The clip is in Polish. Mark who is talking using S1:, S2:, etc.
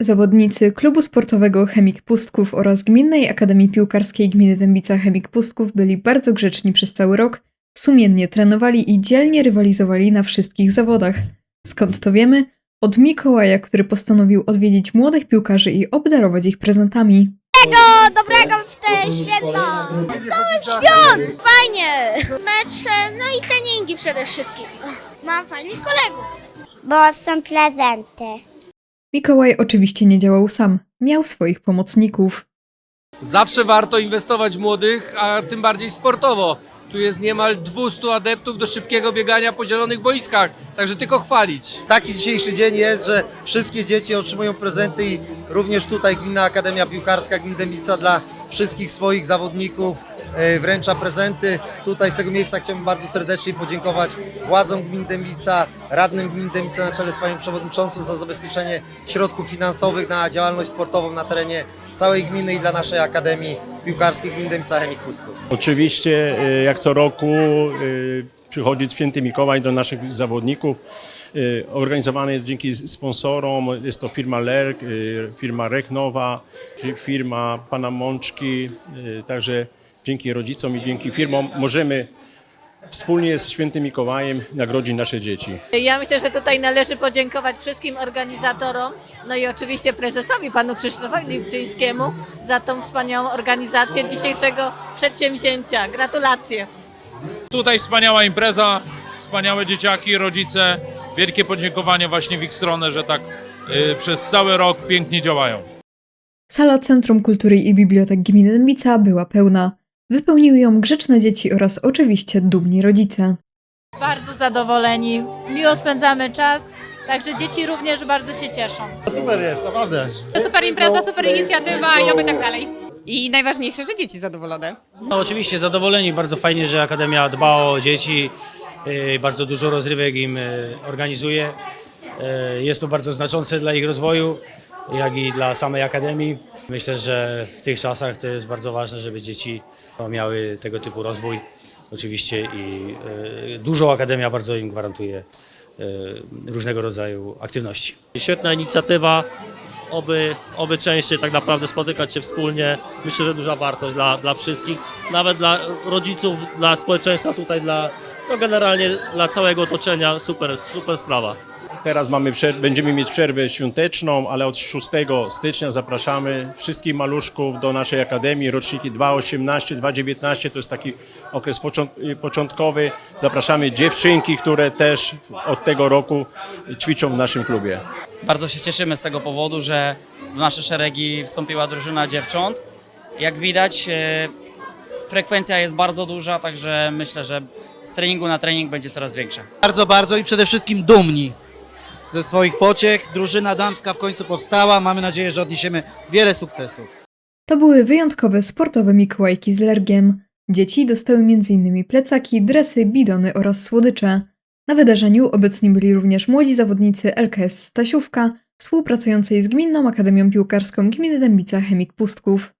S1: Zawodnicy Klubu Sportowego Chemik Pustków oraz Gminnej Akademii Piłkarskiej Gminy Dębica Chemik Pustków byli bardzo grzeczni przez cały rok, sumiennie trenowali i dzielnie rywalizowali na wszystkich zawodach. Skąd to wiemy? Od Mikołaja, który postanowił odwiedzić młodych piłkarzy i obdarować ich prezentami.
S2: Wszystkiego dobrego w te święta! Wesołych świąt! Fajnie! Mecze, no i treningi przede wszystkim. Mam fajnych kolegów.
S3: bo są prezenty.
S1: Mikołaj oczywiście nie działał sam, miał swoich pomocników.
S4: Zawsze warto inwestować w młodych, a tym bardziej sportowo. Tu jest niemal 200 adeptów do szybkiego biegania po zielonych boiskach, także tylko chwalić.
S5: Taki dzisiejszy dzień jest, że wszystkie dzieci otrzymują prezenty i również tutaj Gminna Akademia Piłkarska Gmin Dębica dla wszystkich swoich zawodników wręcza prezenty. Tutaj z tego miejsca chciałbym bardzo serdecznie podziękować władzom Gmin Dębica, radnym Gmin Dębica na czele z panią przewodniczącą za zabezpieczenie środków finansowych na działalność sportową na terenie całej gminy i dla naszej Akademii Piłkarskiej Gmin Dębica Chemik Pustów.
S6: Oczywiście, y, jak co roku, y, przychodzi Święty Mikołaj do naszych zawodników. Organizowane jest dzięki sponsorom, jest to firma Lerk, firma Rechnowa, firma Pana Mączki, także dzięki rodzicom i dzięki firmom możemy wspólnie z Świętym Mikołajem nagrodzić nasze dzieci.
S7: Ja myślę, że tutaj należy podziękować wszystkim organizatorom, no i oczywiście prezesowi, panu Krzysztofowi Lipczyńskiemu za tą wspaniałą organizację dzisiejszego przedsięwzięcia. Gratulacje.
S8: Tutaj wspaniała impreza, wspaniałe dzieciaki, rodzice. Wielkie podziękowanie właśnie w ich stronę, że tak y, przez cały rok pięknie działają.
S1: Sala Centrum Kultury i Bibliotek Gminy Dębica była pełna. Wypełniły ją grzeczne dzieci oraz oczywiście dumni rodzice.
S9: bardzo zadowoleni. Miło spędzamy czas, także dzieci również bardzo się cieszą.
S5: Super jest, naprawdę.
S9: Super impreza, super inicjatywa i oby tak dalej.
S10: I najważniejsze, że dzieci zadowolone.
S11: No oczywiście zadowoleni, bardzo fajnie, że Akademia dba o dzieci, yy, bardzo dużo rozrywek im yy, organizuje. Yy, Jest to bardzo znaczące dla ich rozwoju, jak i dla samej Akademii. Myślę, że w tych czasach to jest bardzo ważne, żeby dzieci miały tego typu rozwój. Oczywiście i yy, dużo Akademia bardzo im gwarantuje yy, różnego rodzaju aktywności.
S12: Świetna inicjatywa, oby, oby częściej tak naprawdę spotykać się wspólnie. Myślę, że duża wartość dla, dla wszystkich, nawet dla rodziców, dla społeczeństwa tutaj, dla, no generalnie dla całego otoczenia. Super, super sprawa.
S6: Teraz mamy będziemy mieć przerwę świąteczną, ale od 6 stycznia zapraszamy wszystkich maluszków do naszej akademii, roczniki 2.18, 2.19, to jest taki okres y, początkowy. Zapraszamy dziewczynki, które też od tego roku ćwiczą w naszym klubie.
S12: Bardzo się cieszymy z tego powodu, że w nasze szeregi wstąpiła drużyna dziewcząt. Jak widać, e, frekwencja jest bardzo duża, także myślę, że z treningu na trening będzie coraz większa.
S5: Bardzo, bardzo i przede wszystkim dumni ze swoich pociech. Drużyna damska w końcu powstała. Mamy nadzieję, że odniesiemy wiele sukcesów.
S1: To były wyjątkowe sportowe Mikołajki z Lergiem. Dzieci dostały m.in. plecaki, dresy, bidony oraz słodycze. Na wydarzeniu obecni byli również młodzi zawodnicy LKS Stasiówka, współpracującej z Gminną Akademią Piłkarską Gminy Dębica Chemik Pustków.